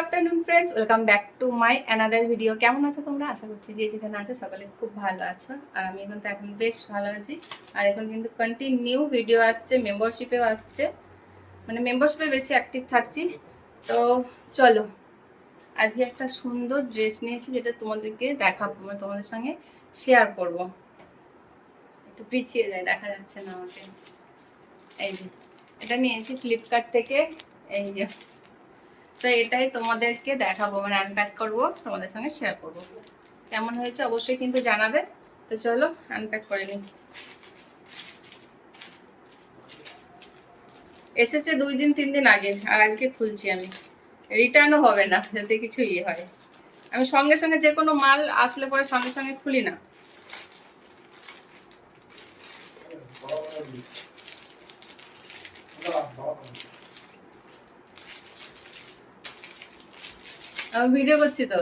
Afternoon friends welcome back to my another video কেমন আছো তোমরা? আশা করছি যে যেখানে আছে সকলে খুব ভালো আছো। আর আমি এখন তো এখন বেশ ভালো আছি। আর এখন কিন্তু কন্টিনিউ ভিডিও আসছে মেম্বারশিপেও আসছে। মানে মেম্বারশিপে বেশি অ্যাক্টিভ থাকছি। তো চলো, আজকে একটা সুন্দর ড্রেস নিয়েছি যেটা তোমাদেরকে দেখাবো মানে তোমাদের সঙ্গে শেয়ার করব। একটু পিছিয়ে যায় দেখা যাচ্ছে না আমাকে। এই যে, এটা নিয়েছি ফ্লিপকার্ট থেকে। এই যে তো এটাই তোমাদেরকে দেখাবো মানে আনপ্যাক করব, তোমাদের সঙ্গে শেয়ার করব। কেমন হয়েছে অবশ্যই কিন্তু জানাবে। তো চলো আনপ্যাক করে নিই। এসেছে দুই দিন, তিন দিন আগে, আর আজকে খুলছি আমি। রিটার্নও হবে না, যাতে কিছু ইয়ে হয়। আমি সঙ্গে সঙ্গে যে কোনো মাল আসলে পরে সঙ্গে সঙ্গে খুলি না। আমি ভিডিও করছি তো।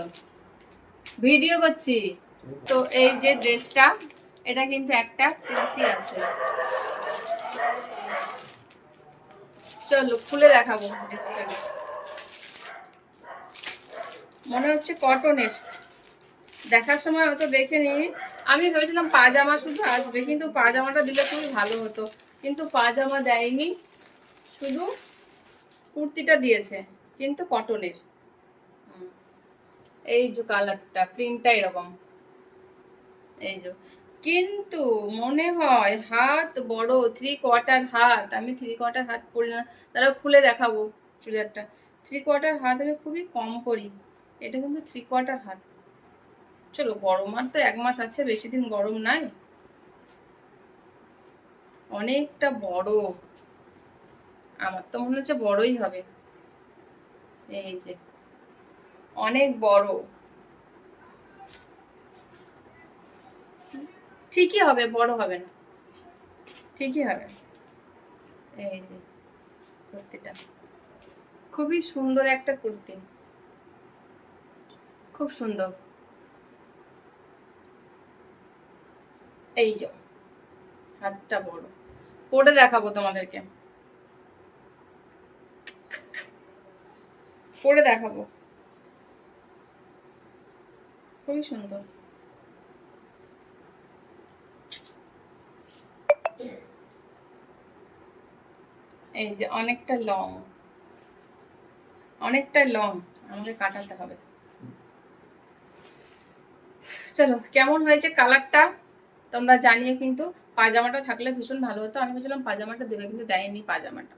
ভিডিও করছি। তো এই যে ড্রেসটা, এটা কিন্তু একটা কুর্তি আছে। চলো, খুলে দেখাবো ড্রেসটা। মনে হচ্ছে কটনের দেখার সময় অত দেখে নি আমি ভেবেছিলাম পাজামা শুধু আসবে, কিন্তু পাজামাটা দিলে খুবই ভালো হতো। কিন্তু পাজামা দেয়নি, শুধু কুর্তিটা দিয়েছে, কিন্তু কটনের। এই যে কালারটা প্রিন্টটা এরকম। এই যে। কিন্তু মনে হয় হাত বড় থ্রি কোয়ার্টার হাত। আমি থ্রি কোয়ার্টার হাত পরি না তারা খুলে দেখাবো চুড়িদারটা থ্রি কোয়ার্টার হাত আমি খুবই কম পরি। এটা কিন্তু থ্রি কোয়ার্টার হাত। চলো, গরম আর তো এক মাস আছে, বেশি দিন গরম নাই। অনেকটা বড়। আমার তো মনে হচ্ছে বড়ই হবে। এই যে। অনেক বড়। ঠিকই হবে, বড় হবে না। ঠিকই হবে। এই যে, কুর্তিটা। খুবই সুন্দর একটা কুর্তি। খুব সুন্দর। এই যে, হাতটা বড়। পরে দেখাবো তোমাদেরকে। পরে দেখাবো। খুবই সুন্দর। এই যে অনেকটা লং। অনেকটা লং, আমাকে কাটাতে হবে। চলো, কেমন হয়েছে কালারটা? তোমরা জানিয়ে কিন্তু, পাজামাটা থাকলে ভীষণ ভালো হতো। আমি বলছিলাম পাজামাটা দেবে, কিন্তু দেয়নি পাজামাটা।